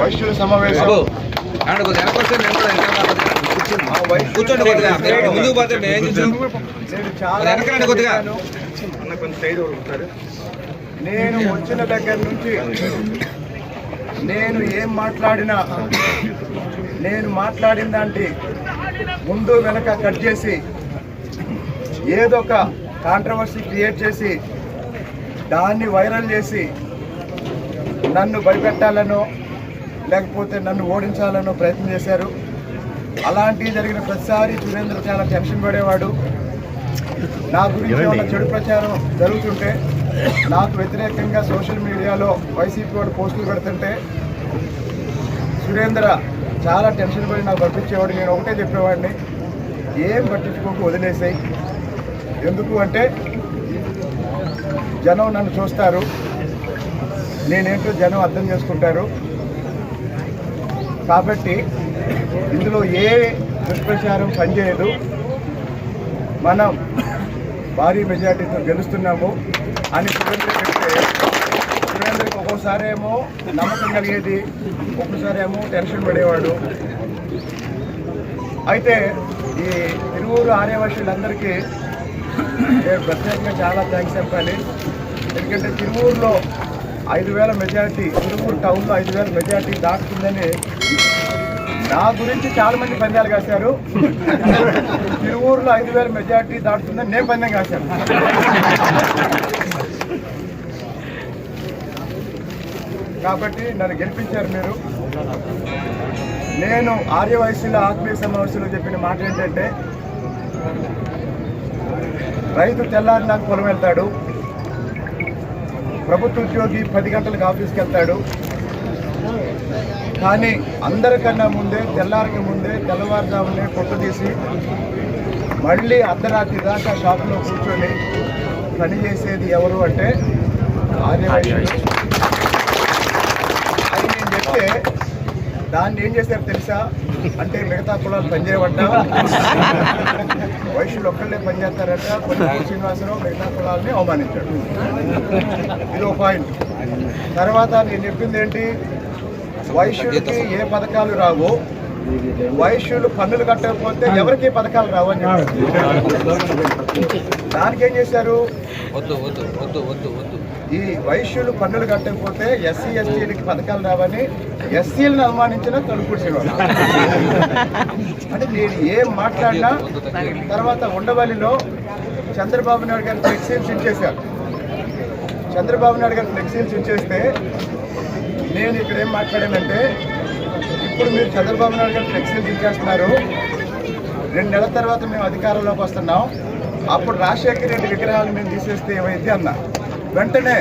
వైశ్యుల సమావేశం. కూర్చోండి కొద్దిగా. ముందుకు పోతే మేము నేను చాలా వెనకరండి కొద్దిగా. చెప్పాను. నేను వచ్చిన దగ్గర నుంచి నేను ఏం మాట్లాడినా నేను మాట్లాడిన దాంట్లో ముందు వెనక కట్ చేసి ఏదో ఒక కాంట్రవర్సీ క్రియేట్ చేసి దాన్ని వైరల్ చేసి నన్ను భయపెట్టాలనో లేకపోతే నన్ను ఓడించాలనో ప్రయత్నం చేశారు. అలాంటివి జరిగిన ప్రతిసారి సురేంద్ర చాలా టెన్షన్ పడేవాడు. నా గురించి ఏమైనా చెడు ప్రచారం జరుగుతుంటే నాకు వ్యతిరేకంగా సోషల్ మీడియాలో వైసీపీ వాడు పోస్టులు పెడుతుంటే సురేంద్ర చాలా టెన్షన్ పడి నాకు పంపించేవాడు నేను ఒకటే చెప్పేవాడిని ఏం పట్టించుకోక వదిలేసాయి ఎందుకు అంటే జనం నన్ను చూస్తారు. నేనేంటో జనం అర్థం చేసుకుంటారు. కాబట్టి ఇందులో ఏ దుష్ప్రచారం పనిచేయదు. మనం భారీ మెజార్టీతో గెలుస్తున్నాము అని సురేంద్ర చెప్తే సురేంద్రకి ఒక్కోసారి ఏమో నమ్మకం కలిగేది ఒక్కోసారి ఏమో టెన్షన్ పడేవాడు. అయితే ఈ తిరువూరు ఆర్యవర్షులందరికీ నేను ప్రత్యేకంగా చాలా థ్యాంక్స్ చెప్పాలి. ఎందుకంటే తిరువూరులో ఐదు వేల మెజార్టీ తిరువూరు టౌన్లో ఐదు వేల మెజార్టీ దాటుతుందని నా గురించి చాలా మంది పందాలు కాశారు. తిరువూరులో ఐదు వేల మెజార్టీ దాటుతుందని నేను పందెం కాశాను. కాబట్టి నన్ను గెలిపించారు మీరు. నేను ఆర్యవయసుల ఆత్మీయ సమావేశంలో చెప్పిన మాట ఏంటంటే రైతు తెల్లారి నాకు పొలం వెళ్తాడు. ప్రభుత్వ ఉద్యోగి పది గంటలకు ఆఫీస్కి వెళ్తాడు. కానీ అందరికన్నా ముందే తెల్లారికి ముందే తెల్లవారుజామునే పొట్టు తీసి మళ్ళీ అర్ధరాత్రి దాకా షాపులో కూర్చొని పని చేసేది ఎవరు అంటే అని నేను చెప్తే దాన్ని ఏం చేశారు తెలుసా? అంటే మిగతా కులాలు పనిచేయబడ్డ? వైశ్యులు ఒక్కళ్ళే పనిచేస్తారంట. కొన్ని శ్రీనివాసరావు మిగతా కులాలని అవమానించాడు. ఇది ఒక పాయింట్ తర్వాత నేను చెప్పింది ఏంటి? వైశ్యుడికి ఏ పథకాలు రావు? వైశ్యులు పన్నులు కట్టకపోతే ఎవరికి పథకాలు రావు అని చెప్పారు. దానికి ఏం చేశారు? వద్దు వద్దు వద్దు వద్దు వద్దు. ఈ వైశ్యులు పన్నులు కట్టకపోతే ఎస్సీ ఎస్టీలకి పథకాలు రావని ఎస్సీలను అవమానించిన తలుపుడిసేవాడు అంటే నేను ఏం మాట్లాడినా తర్వాత ఉండవల్లిలో చంద్రబాబు నాయుడు గారి ఫ్లెక్సీల్స్ ఇచ్చేశారు. చంద్రబాబు నాయుడు గారి ఫ్లెక్సీల్స్ ఇచ్చేస్తే నేను ఇక్కడ ఏం మాట్లాడానంటే ఇప్పుడు మీరు చంద్రబాబు నాయుడు గారు ఫ్లెక్సీల్స్ ఇచ్చేస్తున్నారు. రెండు నెలల తర్వాత మేము అధికారంలోకి వస్తున్నాం. అప్పుడు రాజశేఖర రెడ్డి విగ్రహాలు మేము తీసేస్తే ఏమైంది అన్న. వెంటనే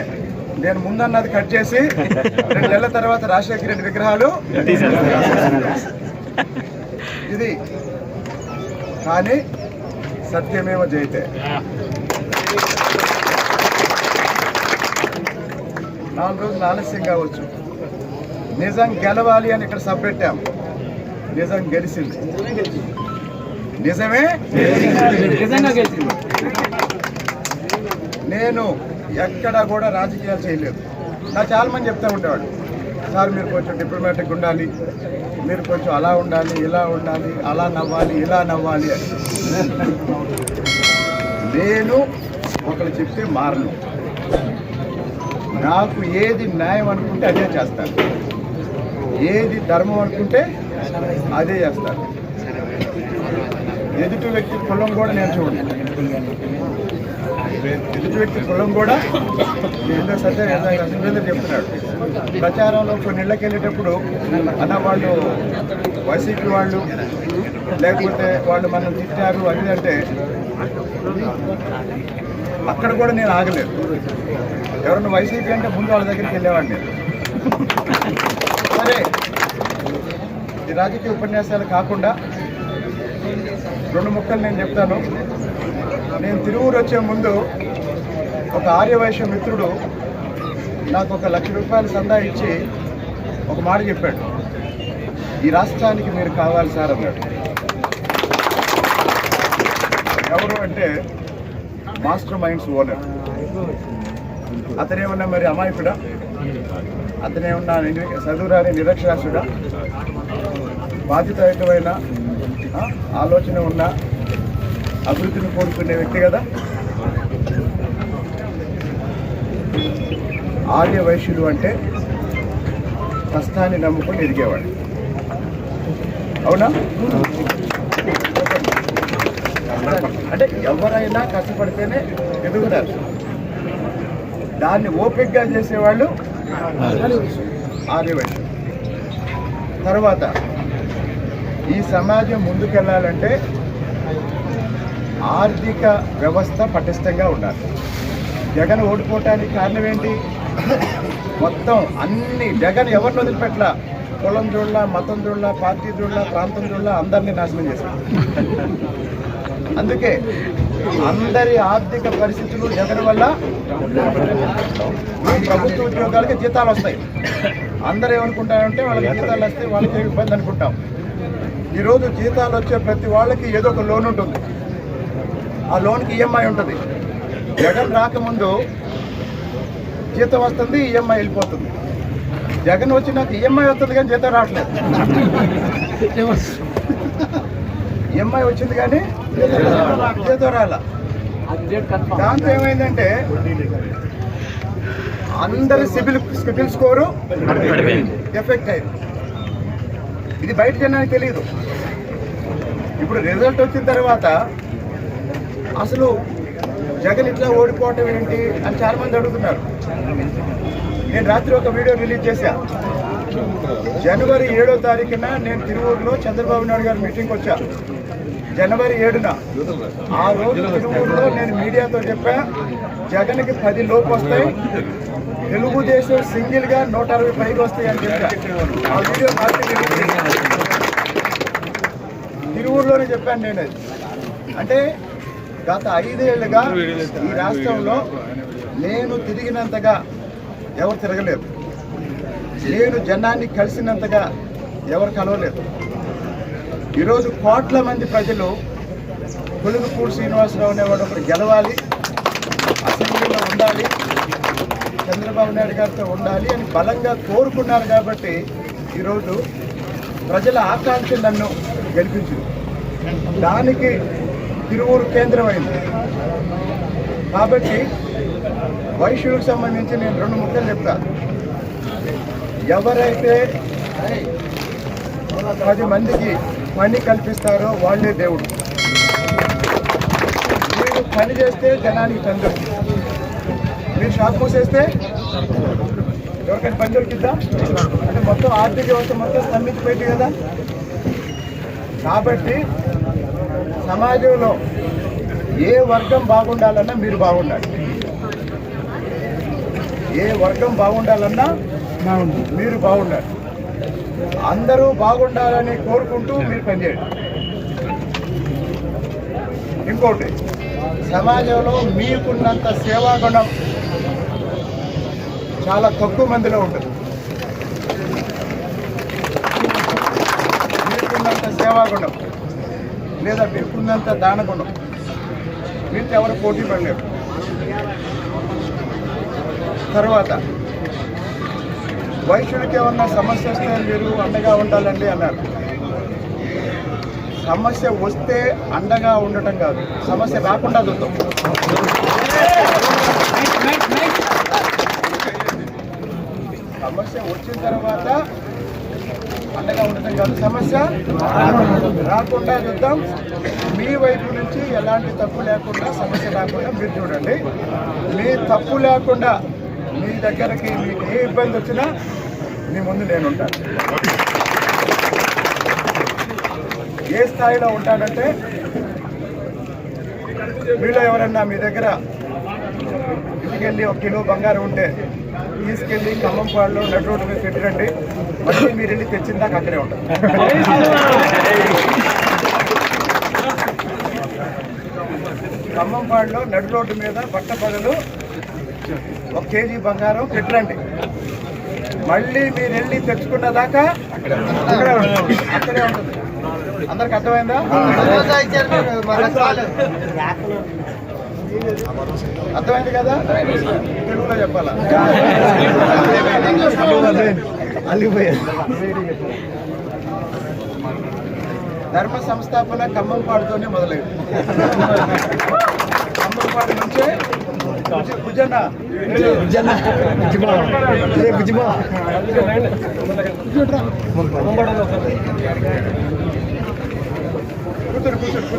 నేను ముందన్నది కట్ చేసి రెండు నెలల తర్వాత రాజశేఖర రెడ్డి విగ్రహాలు ఇది. కానీ సత్యమేవ జయితే. నాలుగు రోజులు ఆలస్యం కావచ్చు. నిజం గెలవాలి అని ఇక్కడ సబ్ పెట్టాం. నిజం గెలిచింది. నిజమే? నేను ఎక్కడ కూడా రాజకీయాలు చేయలేదు. నా చాలా మంది చెప్తా ఉండేవాడు సార్ మీరు కొంచెం డిప్లొమాటిక్ ఉండాలి మీరు కొంచెం అలా ఉండాలి ఇలా ఉండాలి అలా నవ్వాలి ఇలా నవ్వాలి అని. నేను ఒకరు చెప్తే మారను. నాకు ఏది న్యాయం అనుకుంటే అదే చేస్తాను. ఏది ధర్మం అనుకుంటే అదే చేస్తాను. ఎదుటి వ్యక్తి కులం కూడా నేను చూడండి ఎదుటి వ్యక్తి కులం కూడా ఏంటో సత్య సురేంద్ర చెప్తున్నాడు. ప్రచారంలో కొన్ని ఇళ్ళకి వెళ్ళేటప్పుడు అన్న వాళ్ళు వైసీపీ వాళ్ళు లేకపోతే వాళ్ళు మనం తిట్టారు అది అంటే అక్కడ కూడా నేను ఆగలేదు. ఎవరన్నా వైసీపీ అంటే ముందు వాళ్ళ దగ్గరికి వెళ్ళేవాడిని సరే ఈ రాజకీయ ఉపన్యాసాలు కాకుండా రెండు ముక్కలు నేను చెప్తాను. నేను తిరువురు వచ్చే ముందు ఒక ఆర్యవైశ్య మిత్రుడు నాకు ఒక లక్ష రూపాయలు సందా ఇచ్చి ఒక మాట చెప్పాడు. ఈ రాష్ట్రానికి మీరు కావాలి సార్ అన్నాడు. ఎవరు అంటే మాస్టర్ మైండ్స్ ఓనర్. అతనేమన్నా మరి అమాయకుడా? అతనేమన్నా చదువురాని నిరక్షరాస్యుడా? బాధ్యతాయుతమైన ఆలోచన ఉన్న అభివృద్ధిని కోరుకునే వ్యక్తి కదా? ఆర్య వైశ్యులు అంటే కష్టాన్ని నమ్ముకొని ఎదిగేవాడు. అవునా? అంటే ఎవరైనా కష్టపడితేనే ఎదుగుతారు. దాన్ని ఓపికగా చేసేవాళ్ళు ఆర్యవైశ్యులు తర్వాత ఈ సమాజం ముందుకెళ్ళాలంటే ఆర్థిక వ్యవస్థ పటిష్టంగా ఉండాలి. జగన్ ఓడిపోవటానికి కారణం ఏంటి? మొత్తం అన్ని జగన్ ఎవరిని వదిలిపెట్ల కులం చూడాల మతం చూడాల పార్టీ చూడాల ప్రాంతం చూడాల అందరినీ నాశనం చేశారు అందుకే అందరి ఆర్థిక పరిస్థితులు జగన్ వల్ల ప్రభుత్వ ఉద్యోగాలకి జీతాలు వస్తాయి. అందరూ ఏమనుకుంటారంటే వాళ్ళకి జీతాలు వస్తే వాళ్ళకి ఇబ్బంది అనుకుంటాం. ఈరోజు జీతాలు వచ్చే ప్రతి వాళ్ళకి ఏదో ఒక లోన్ ఉంటుంది. ఆ లోన్కి ఈఎంఐ ఉంటుంది. జగన్ రాకముందు జీతం వస్తుంది ఈఎంఐ వెళ్ళిపోతుంది. జగన్ వచ్చినాక ఈఎంఐ వస్తుంది కానీ జీతం రావట్లేదు. ఈఎంఐ వచ్చింది కానీ జీతం రాల. దాంతో ఏమైందంటే అందరి సిబిల్ సిబిల్ స్కోరు ఎఫెక్ట్ అయింది. ఇది బయట జనానికి తెలియదు. ఇప్పుడు రిజల్ట్ వచ్చిన తర్వాత అసలు జగన్ ఇట్లా ఓడిపోవటం ఏంటి అని చాలా మంది అడుగుతున్నారు. నేను రాత్రి ఒక వీడియో రిలీజ్ చేశా. జనవరి ఏడో తారీఖున నేను తిరువూరులో చంద్రబాబు నాయుడు గారి మీటింగ్కి వచ్చా. జనవరి ఏడున. ఆ రోజు తిరువూరులో నేను మీడియాతో చెప్పా జగన్కి పది లోపు వస్తాయి తెలుగుదేశం సింగిల్గా నూట అరవై పైకి వస్తాయి అని చెప్పా. ఆ వీడియో తిరువూరులోనే చెప్పాను నేను. అంటే గత ఐదేళ్ళుగా ఈ రాష్ట్రంలో నేను తిరిగినంతగా ఎవరు తిరగలేదు నేను జనాన్ని కలిసినంతగా ఎవరు కలవలేదు ఈరోజు కోట్ల మంది ప్రజలు కొలుగుపూడి శ్రీనివాసరావు అనేవాడు ఒకరు గెలవాలి అసెంబ్లీలో ఉండాలి చంద్రబాబు నాయుడు గారితో ఉండాలి అని బలంగా కోరుకున్నారు కాబట్టి ఈరోజు ప్రజల ఆకాంక్ష నన్ను గెలిపించింది. దానికి తిరువూరు కేంద్రమైంది. కాబట్టి వైశ్యులకు సంబంధించి నేను రెండు ముఖ్యలు చెప్తా. ఎవరైతే పది మందికి పని కల్పిస్తారో వాళ్ళే దేవుడు. మీరు పని చేస్తే జనానికి పని దొరుకుతుంది మీరు షాప్ మూసేస్తే ఎవరికైనా పని దొరికిద్దా అంటే మొత్తం ఆర్థిక వ్యవస్థ మొత్తం స్తంభించిపోయింది కదా? కాబట్టి సమాజంలో ఏ వర్గం బాగుండాలన్నా మీరు బాగుండాలి. ఏ వర్గం బాగుండాలన్నా మీరు బాగుండాలి. అందరూ బాగుండాలని కోరుకుంటూ మీరు పనిచేయండి. ఇంకోటి సమాజంలో మీకున్నంత సేవాగుణం చాలా తక్కువ మందిలో ఉంటుంది. మీకున్నంత సేవాగుణం లేదా మీకున్నంత దానగుణం. మీతో ఎవరు పోటీ పడలేరు. తర్వాత వైశ్యుడికి ఏమన్నా సమస్య వస్తే మీరు అండగా ఉండాలండి అన్నారు. సమస్య వస్తే అండగా ఉండటం కాదు. సమస్య రాకుండా చూద్దాం. సమస్య వచ్చిన తర్వాత అండగా ఉండటం కాదు. సమస్య రాకుండా చూద్దాం. మీ వైపు నుంచి ఎలాంటి తప్పు లేకుండా సమస్య లేకుండా మీరు చూడండి. మీ తప్పు లేకుండా మీ దగ్గరకి మీకు ఏ ఇబ్బంది వచ్చినా మీ ముందు నేను ఉంటాను. ఏ స్థాయిలో ఉంటానంటే మీలో ఎవరన్నా మీ దగ్గర ఇంటికెళ్ళి ఒక కిలో బంగారం ఉంటే తీసుకెళ్ళి ఖమ్మంపాడులో నడు రోడ్డు మీద పెట్టిరండి. మళ్ళీ మీరు వెళ్ళి తెచ్చిన దాకా అక్కడే ఉంటారు ఖమ్మంపాడులో నడు రోడ్డు మీద బట్ట పగలు ఒక కేజీ బంగారం పెట్టండి. మళ్ళీ మీరు వెళ్ళి తెచ్చుకున్న దాకా అక్కడే ఉంటుంది. అక్కడే ఉంటుంది అందరికి అర్థమైందా? అర్థమైంది కదా? తెలుగులో చెప్పాలా? ధర్మ సంస్థాపన ఖమ్మంపాడుతోనే మొదలైంది. ఖమ్మంపాడు నుంచే భుజన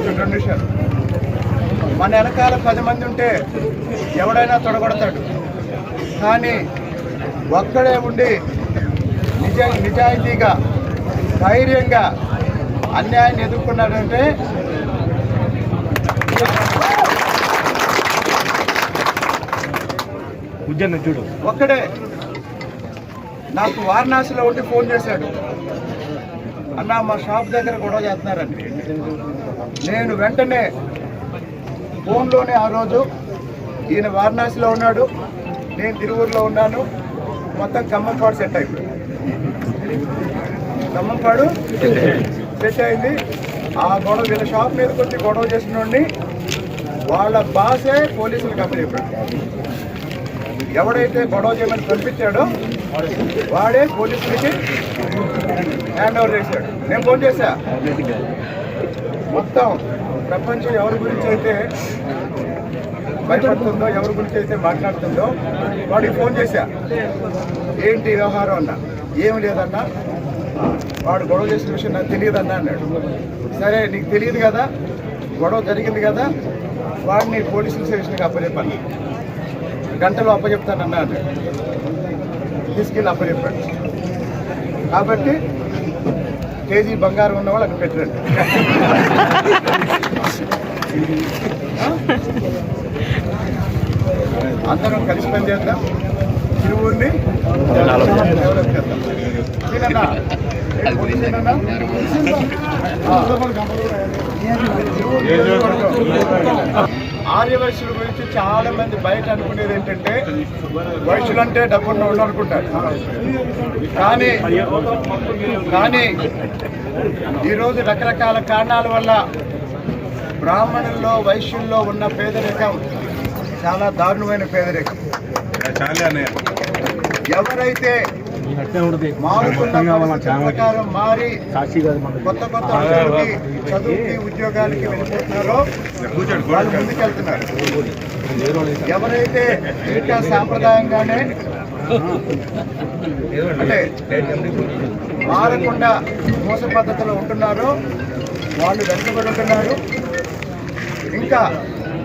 రెండు నిమిషాలు. మన వెనకాల పది మంది ఉంటే ఎవడైనా తొడగొడతాడు. కానీ ఒక్కడే ఉండి నిజ నిజాయితీగా ధైర్యంగా అన్యాయాన్ని ఎదుర్కొన్నాడంటే చూడు. ఒక్కడే. నాకు వారణాసిలో ఉండి ఫోన్ చేశాడు. అన్న మా షాప్ దగ్గర గొడవ చేస్తున్నారండి. నేను వెంటనే ఫోన్లోనే ఆ రోజు ఈయన వారణాసిలో ఉన్నాడు. నేను తిరువూరులో ఉన్నాను. మొత్తం ఖమ్మంపాడు సెట్ అయిపోయింది. ఖమ్మంపాడు సెట్ అయింది ఆ గొడవ వీళ్ళ షాప్ మీదకి వచ్చి గొడవ చేసిన వాళ్ళ బాసే పోలీసులు కంపెనీ చెప్పాడు ఎవడైతే గొడవ చేయమని పంపించాడో వాడే పోలీసులకి హ్యాండ్ ఓవర్ చేశాడు. నేను ఫోన్ చేశా? మొత్తం ప్రపంచం ఎవరి గురించి అయితే భయపడుతుందో ఎవరి గురించి అయితే మాట్లాడుతుందో వాడికి ఫోన్ చేశా. ఏంటి వ్యవహారం అన్న? ఏం లేదన్నా. వాడు గొడవ చేసిన విషయం నాకు తెలియదన్నా అన్నాడు. సరే నీకు తెలియదు కదా? గొడవ జరిగింది కదా? వాడిని పోలీసుల స్టేషన్కి అప్పచెప్పాను గంటలో అప్పచెప్తానన్నా అన్నాడు. తీసుకెళ్ళి అప్పచెప్పాడు. కాబట్టి కేజీ బంగారం ఉన్న వాళ్ళు అక్కడ పెట్టండి అందరం కలిసి పనిచేద్దాం చేద్దాం డెవలప్ చేద్దాం ఆర్యవైశ్యుల గురించి చాలా మంది బయట అనుకునేది ఏంటంటే వైశ్యులు అంటే డబ్బున్న వాళ్ళు అనుకుంటారు. కానీ కానీ ఈరోజు రకరకాల కారణాల వల్ల బ్రాహ్మణుల్లో వైశ్యుల్లో ఉన్న పేదరికం చాలా దారుణమైన పేదరికం. ఎవరైతే అట్టే ప్రకారం మారి సాక్షి కాదు కొత్త కొత్త వృత్తులకి, చదువుకి ఉద్యోగానికి వెళ్ళిపోతున్నారో. వాళ్ళు ముందుకెళ్తున్నారు. ఎవరైతే ఇంకా సాంప్రదాయంగానే అంటే మారకుండా మోస పద్ధతిలో ఉంటున్నారో వాళ్ళు వెనుకబడి ఉంటున్నారు. ఇంకా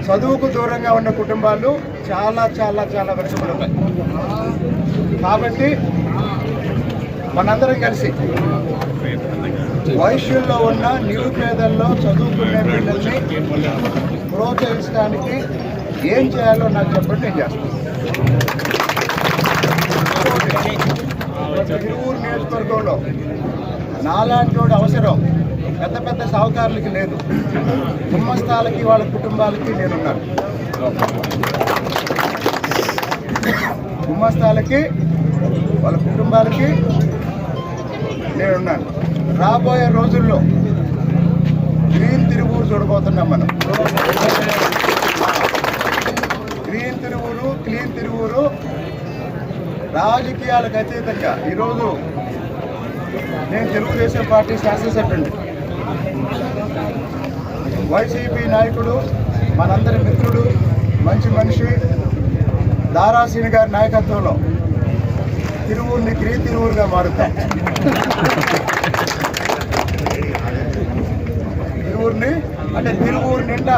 చదువుకు దూరంగా ఉన్న కుటుంబాలు చాలా చాలా చాలా వెనుకబడి కాబట్టి మనందరం కలిసి వయస్సుల్లో ఉన్న నిరుపేదల్లో చదువుకునే పిల్లల్ని ప్రోత్సహించడానికి ఏం చేయాలో నాకు చెప్పండి నేను చేస్తాను. తిరువూరు నియోజకవర్గంలో నాలాంటి అవసరం. పెద్ద పెద్ద సాహుకారులకి లేదు. గుమ్మస్తాలకి వాళ్ళ కుటుంబాలకి నేనున్నాను. గుమ్మస్తాలకి వాళ్ళ కుటుంబాలకి నేనున్నాను. రాబోయే రోజుల్లో గ్రీన్ తిరువురు చూడబోతున్నాం మనం. గ్రీన్ తిరువురు క్లీన్ తిరువురు రాజకీయాలకు అతీతంగా ఈరోజు నేను తెలుగుదేశం పార్టీ శాసనసభ్యుడిని. వైసీపీ నాయకుడు మనందరి మిత్రుడు మంచి మనిషి దారాసీని గారి నాయకత్వంలో తిరువురిని గ్రీన్ తిరువురుగా మారుతాం. తిరువురిని అంటే తిరువూరు నిండా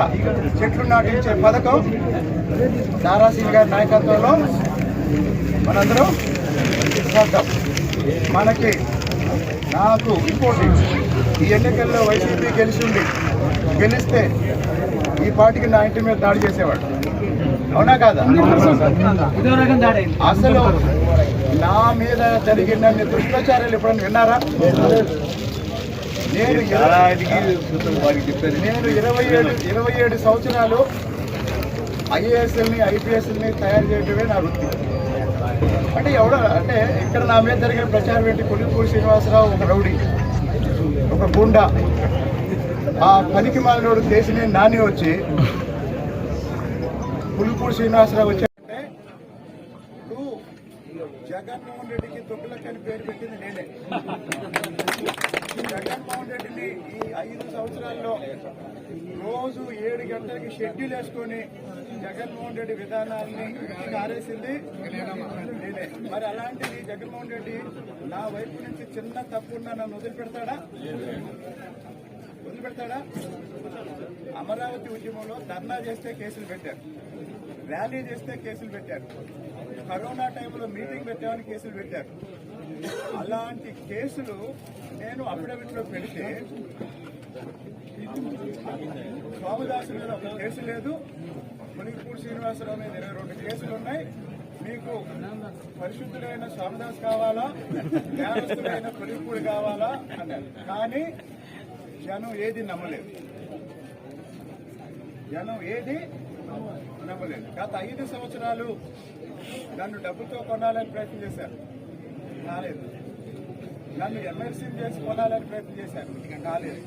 చెట్లు నాటించే పథకం దారాసీని గారి నాయకత్వంలో మనందరం మనకి నాకు ఇంపార్టెంట్ ఈ ఎన్నికల్లో వైసీపీ గెలిచింది. గెలిస్తే ఈ పార్టీకి నా ఇంటి మీద దాడి చేసేవాడు. అవునా కాదా? అసలు నా మీద జరిగినన్ని దుష్ప్రచారాలు ఎప్పుడైనా విన్నారా? నేను ఇరవై- నేను ఇరవై ఏడు ఇరవై ఏడు సంవత్సరాలు ఐఏఎస్ఎల్ని ఐపీఎస్ఎల్ని తయారు చేయడమే నా వృత్తి. అంటే ఎవడ అంటే ఇక్కడ నా మీద జరిగిన ప్రచారం ఏంటి? కొల్లిపూడి శ్రీనివాసరావు ఒక రౌడీ. ఒక గుండా. ఆ పనికి మాలినోడు దేశిని నాని వచ్చి పులిపూడి శ్రీనివాసరావు వచ్చాడంటే ఇప్పుడు జగన్మోహన్ రెడ్డికి తొక్కులక్ అని పేరు పెట్టింది నేనే. జగన్మోహన్ రెడ్డిని ఈ ఐదు సంవత్సరాల్లో రోజు ఏడు గంటలకి షెడ్యూల్ వేసుకొని జగన్మోహన్ రెడ్డి విధానాన్ని కారేసింది ఆరేసింది నేనే మరి అలాంటిది జగన్మోహన్ రెడ్డి నా వైపు నుంచి చిన్న తప్పున్నా నన్ను వదిలిపెడతాడా? వదిలిపెడతాడా? అమరావతి ఉద్యమంలో ధర్నా చేస్తే కేసులు పెట్టారు. ర్యాలీ చేస్తే కేసులు పెట్టారు. కరోనా టైంలో మీటింగ్ పెట్టామని కేసులు పెట్టారు. అలాంటి కేసులు నేను అఫిడవిట్లో పెడితే స్వామిదాసు మీద ఒక కేసు లేదు. మునిగిపూడి శ్రీనివాసరావు మీద ఇరవై రెండు కేసులు ఉన్నాయి. మీకు పరిశుద్ధుడైన స్వామిదాస్ కావాలా? జ్ఞానస్తుడైన ప్రదీపుడు కావాలా? అన్నారు. కానీ జనం ఏది నమ్మలేదు. జనం ఏది నమ్మలేదు. గత ఐదు సంవత్సరాలు నన్ను డబ్బుతో కొనాలని ప్రయత్నం చేశారు. కాలేదు నన్ను ఎమ్మెల్సీ చేసి కొనాలని ప్రయత్నం చేశారు. కాలేదు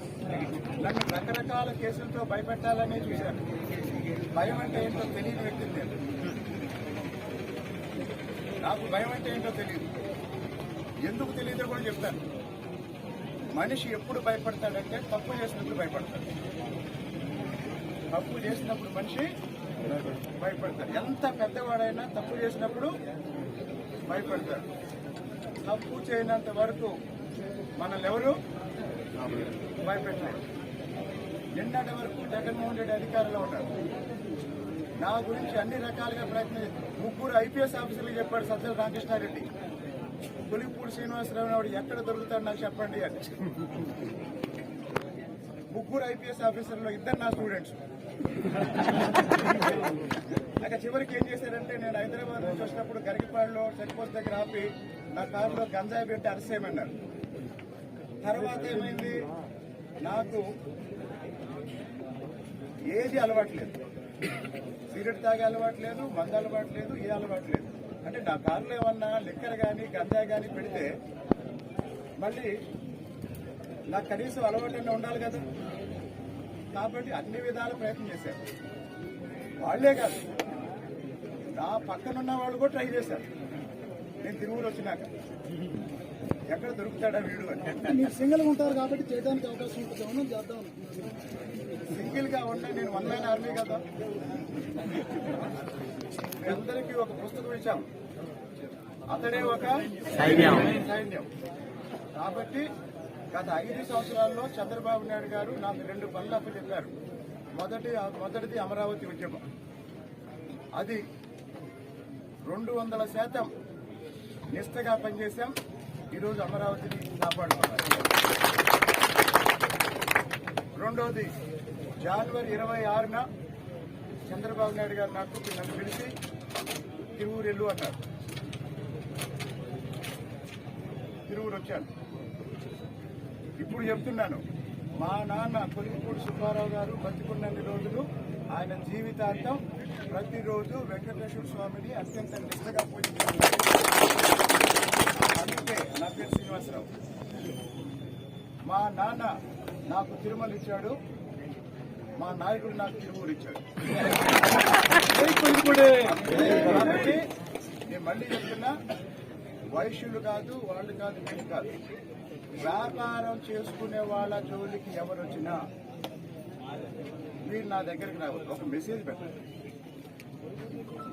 నన్ను రకరకాల కేసులతో భయపెట్టాలని చూశారు. భయం అంటే ఏంటో తెలియని వ్యక్తి లేదు నాకు భయం అంటే ఏంటో తెలియదు ఎందుకు తెలియదో కూడా చెప్తాను. మనిషి ఎప్పుడు భయపడతాడంటే తప్పు చేసినప్పుడు భయపడతాడు. తప్పు చేసినప్పుడు మనిషి భయపడతాడు. ఎంత పెద్దవాడైనా తప్పు చేసినప్పుడు భయపడతాడు. తప్పు చేయనంత వరకు మనల్ని ఎవరు భయపెట్టలేదు నిన్నటి వరకు జగన్మోహన్ రెడ్డి అధికారంలో ఉన్నారు. నా గురించి అన్ని రకాలుగా ప్రయత్నం ముగ్గురు ఐపీఎస్ ఆఫీసర్లు చెప్పాడు సజ్జల రామకృష్ణారెడ్డి. పులిపూడి శ్రీనివాసరావు నాయుడు ఎక్కడ దొరుకుతాడు నాకు చెప్పండి అని. ముగ్గురు ఐపీఎస్ ఆఫీసర్లో ఇద్దరు నా స్టూడెంట్స్. అక్కడ చివరికి ఏం చేశారంటే నేను హైదరాబాద్ నుంచి వచ్చినప్పుడు గరికిపాడులో చెక్ పోస్ట్ దగ్గర ఆపి నా కారులో గంజాయి పెట్టి అరిసేయమన్నారు. తర్వాత ఏమైంది? నాకు ఏది అలవాట్లేదు సిగరెట్ తాగే అలవాట్లేదు మంద అలవాట్లేదు ఏ అలవాట్లేదు అంటే నా కారులో ఏమన్నా లిక్కర్ కానీ గంజాయి కానీ పెడితే మళ్ళీ నాకు కనీసం అలవాటు ఉండాలి కదా. కాబట్టి అన్ని విధాల ప్రయత్నం చేశారు. వాళ్ళే కాదు నా పక్కనున్న వాళ్ళు కూడా ట్రై చేశారు. నేను తిరువురు వచ్చినాక. ఎక్కడ దొరుకుతాడా వీడు అని మీరు సింగిల్ ఉంటారు కాబట్టి చేయడానికి అవకాశం ఉంటుంది. అవును చేద్దాం సింగిల్గా ఉంటే నేను వన్ మ్యాన్ ఆర్మీ కదా. మీ అందరికీ ఒక పుస్తకం ఇచ్చాం. అతడే ఒక సైన్యం. కాబట్టి గత ఐదు సంవత్సరాల్లో చంద్రబాబు నాయుడు గారు నాకు రెండు పనులు అప్పచెప్పారు. మొదటి మొదటిది అమరావతి ఉద్యమం. అది రెండు వందల శాతం నిష్టగా పనిచేశాం. ఈరోజు అమరావతిని కాపాడుకున్నాం రెండవది జనవరి ఇరవై ఆరున చంద్రబాబు నాయుడు గారు నాకు నన్ను పిలిచి తిరువురు వెళ్ళు అన్నారు. తిరువురు వచ్చాను. ఇప్పుడు చెప్తున్నాను మా నాన్న కొలిపూడి సుబ్బారావు గారు బతికున్నన్ని రోజులు ఆయన జీవితాంతం ప్రతిరోజు వెంకటేశ్వర స్వామిని అత్యంత నిష్టగా పూజించారు. పేరు శ్రీనివాసరావు. మా నాన్న నాకు తిరుమల ఇచ్చాడు. మా నాయకుడు నాకు తిరుమూరు ఇచ్చాడు. కాబట్టి నేను మళ్ళీ చెప్తున్నా వైశ్యులు కాదు వాళ్ళు కాదు మీరు కాదు. వ్యాపారం చేసుకునే వాళ్ళ జోలికి ఎవరు వచ్చినా మీరు నా దగ్గరికి రావద్దు ఒక మెసేజ్ పెట్టండి.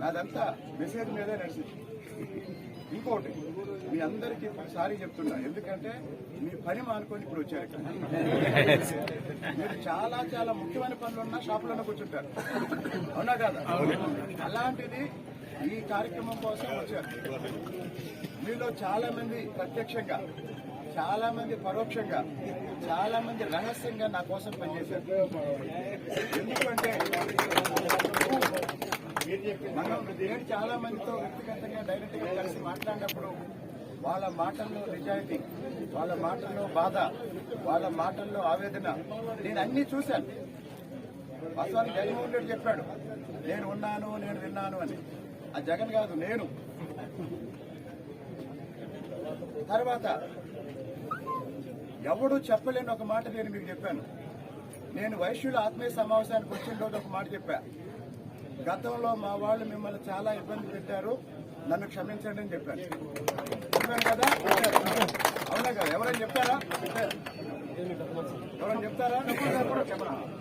నాదంతా మెసేజ్ మీదే నడిచింది. ఇంకోటి మీ అందరికీ సారీ చెప్తున్నా. ఎందుకంటే మీ పని మానుకొని ఇప్పుడు వచ్చారు ఇక్కడ. మీరు చాలా చాలా ముఖ్యమైన పనులు ఉన్నా షాపులోనే కూర్చుంటారు. అవునా కదా? అలాంటిది ఈ కార్యక్రమం కోసం వచ్చారు. మీలో చాలా మంది ప్రత్యక్షంగా చాలా మంది పరోక్షంగా చాలా మంది రహస్యంగా నా కోసం పనిచేశారు. ఎందుకంటే మనం నేను చాలా మందితో వ్యక్తిగతంగా డైరెక్ట్గా కలిసి మాట్లాడినప్పుడు వాళ్ళ మాటల్లో నిజాయితీ వాళ్ళ మాటల్లో బాధ వాళ్ళ మాటల్లో ఆవేదన. నేను అన్ని చూశాను. వాస్తవానికి జగన్మోహన్ రెడ్డి చెప్పాడు నేను ఉన్నాను నేను విన్నాను అని. ఆ జగన్ కాదు నేను. తర్వాత ఎవడు చెప్పలేని ఒక మాట నేను మీకు చెప్పాను. నేను వైశ్యుల ఆత్మీయ సమావేశానికి వచ్చిన రోజు ఒక మాట చెప్పా. గతంలో మా వాళ్ళు మిమ్మల్ని చాలా ఇబ్బంది పెట్టారు నన్ను క్షమించండి అని చెప్పాను. కదా? అవునా కదా? ఎవరైనా చెప్తారా ఎవరైనా చెప్తారా?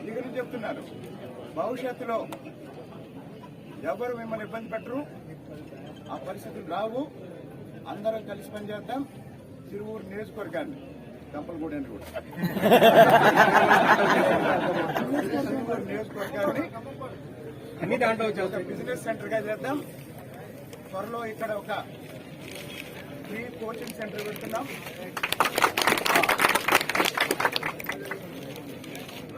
ఈ గురించి చెప్తున్నారు. భవిష్యత్తులో ఎవరు మిమ్మల్ని ఇబ్బంది పెట్టరు. ఆ పరిస్థితులు రావు. అందరం కలిసి పనిచేద్దాం తిరువూరు నియోజకవర్గాన్ని. కంపలగూడని కూడా తిరువూరు నియోజకవర్గాన్ని అన్ని దాంట్లో ఒక బిజినెస్ సెంటర్గా చేద్దాం. త్వరలో ఇక్కడ ఒక ఫ్రీ కోచింగ్ సెంటర్ పెడుతున్నాం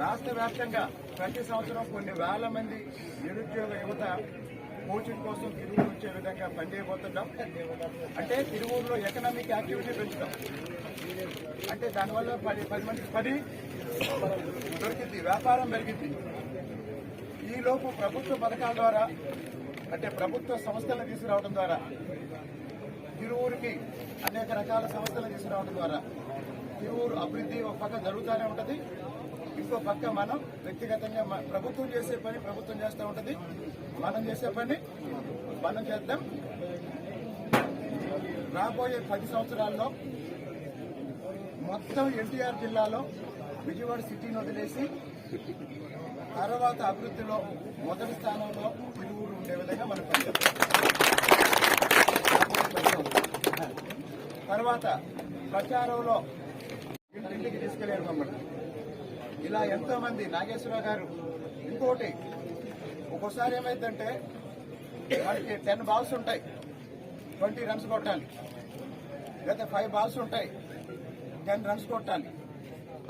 రాష్ట్ర వ్యాప్తంగా ప్రతి సంవత్సరం కొన్ని వేల మంది నిరుద్యోగ యువత కోచింగ్ కోసం తిరుగు వచ్చే విధంగా పనిచేయబోతున్నాం. అంటే తిరువూరులో ఎకనామిక్ యాక్టివిటీ పెంచుతాం. అంటే దానివల్ల పది పది మందికి పది దొరికింది వ్యాపారం పెరిగింది ఈలోపు ప్రభుత్వ పథకాల ద్వారా అంటే ప్రభుత్వ సంస్థలను తీసుకురావడం ద్వారా తిరువురికి అనేక రకాల సమస్యలు తీసుకురావడం ద్వారా తిరువురు అభివృద్ధి ఒక పక్క జరుగుతూనే ఉంటుంది. ఇంకో పక్క మనం వ్యక్తిగతంగా మ- ప్రభుత్వం చేసే పని ప్రభుత్వం చేస్తూ ఉంటుంది. మనం చేసే పని మనం చేద్దాం. రాబోయే పది సంవత్సరాల్లో మొత్తం ఎన్టీఆర్ జిల్లాలో విజయవాడ సిటీని వదిలేసి తర్వాత అభివృద్ధిలో మొదటి స్థానంలో పిలువురు ఉండే విధంగా మనం పనిచేస్తాం తర్వాత ప్రచారంలో ఇంటికి తీసుకెళ్ళారు మమ్మల్ని. ఇలా ఎంతో మంది నాగేశ్వరరావు గారు ఇంకోటి ఒక్కోసారి ఏమైందంటే మనకి టెన్ బాల్స్ ఉంటాయి ట్వంటీ రన్స్ కొట్టాలి లేదా ఫైవ్ బాల్స్ ఉంటాయి టెన్ రన్స్ కొట్టాలి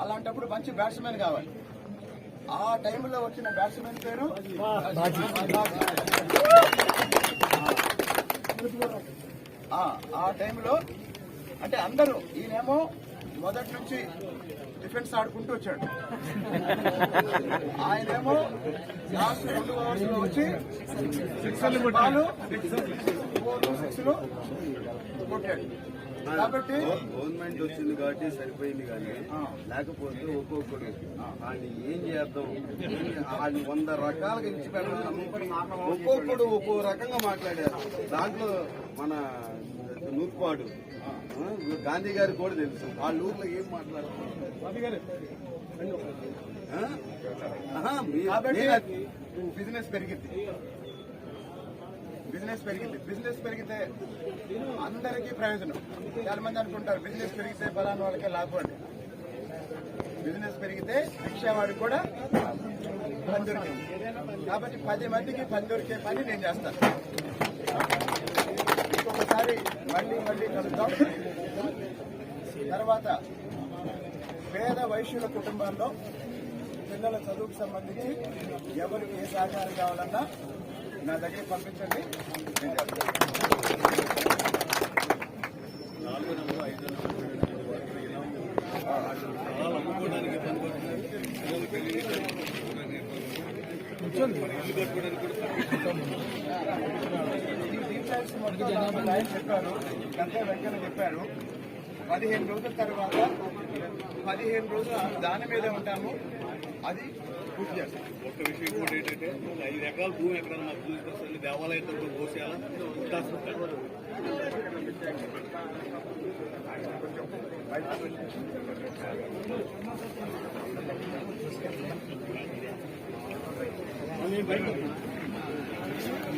అలాంటప్పుడు మంచి బ్యాట్స్మెన్ కావాలి. ఆ టైంలో వచ్చిన బ్యాట్స్మెన్ పేరు ఆ టైంలో అంటే అందరూ ఈయనేమో మొదటి నుంచి డిఫెన్స్ ఆడుకుంటూ వచ్చాడు. ఆయనేమో లాస్ట్ రెండు ఓవర్స్లో వచ్చి సిక్స్ బాలు ఫోర్ సిక్స్లు కొట్టాడు. కాబట్టి గవర్నమెంట్ వచ్చింది కాబట్టి సరిపోయింది కానీ. లేకపోతే ఒక్కొక్కడు ఆయన ఏం చేద్దాం? ఆయన వంద రకాలుగా ఇచ్చి పెడతాం ఒక్కొక్కడు ఒక్కో రకంగా మాట్లాడారు. దాంట్లో మన నూర్పాడు గాంధీ గారికి కూడా తెలుసు. వాళ్ళ ఊర్లో ఏం మాట్లాడుతున్నారు? బిజినెస్ పెరిగింది. బిజినెస్ పెరిగింది. బిజినెస్ పెరిగితే అందరికీ ప్రయోజనం. చాలా మంది అనుకుంటారు బిజినెస్ పెరిగితే ఫలానా వాళ్ళకే లాభం అని. బిజినెస్ పెరిగితే రిక్షావాడికి కూడా పని దొరికింది కాబట్టి పది మందికి పని దొరికే పని నేను చేస్తాను. ఇంకొకసారి మళ్ళీ మళ్ళీ కలుద్దాం. తర్వాత పేద వైశ్యుల కుటుంబాల్లో పిల్లల చదువుకు సంబంధించి ఎవరికి ఏ సహకారం కావాలన్నా నా దగ్గర పంపించండి. కూర్చోండి చేస్తాను. ఈ డీటెయిల్స్ మొత్తం నాకు ఆయన చెప్పారు. గంటే వెంకన్న చెప్పారు. పదిహేను రోజుల తర్వాత పదిహేను రోజులు దాని మీదే ఉంటాము. అది పూర్తి చేస్తాం. ఒక్క విషయం ఇంకోటి ఏంటంటే ఐదు ఎకరాల భూమి ఎకరాలు మాకు చూసి దేవాలయం తరపున పోసేయాలా ఉంటారు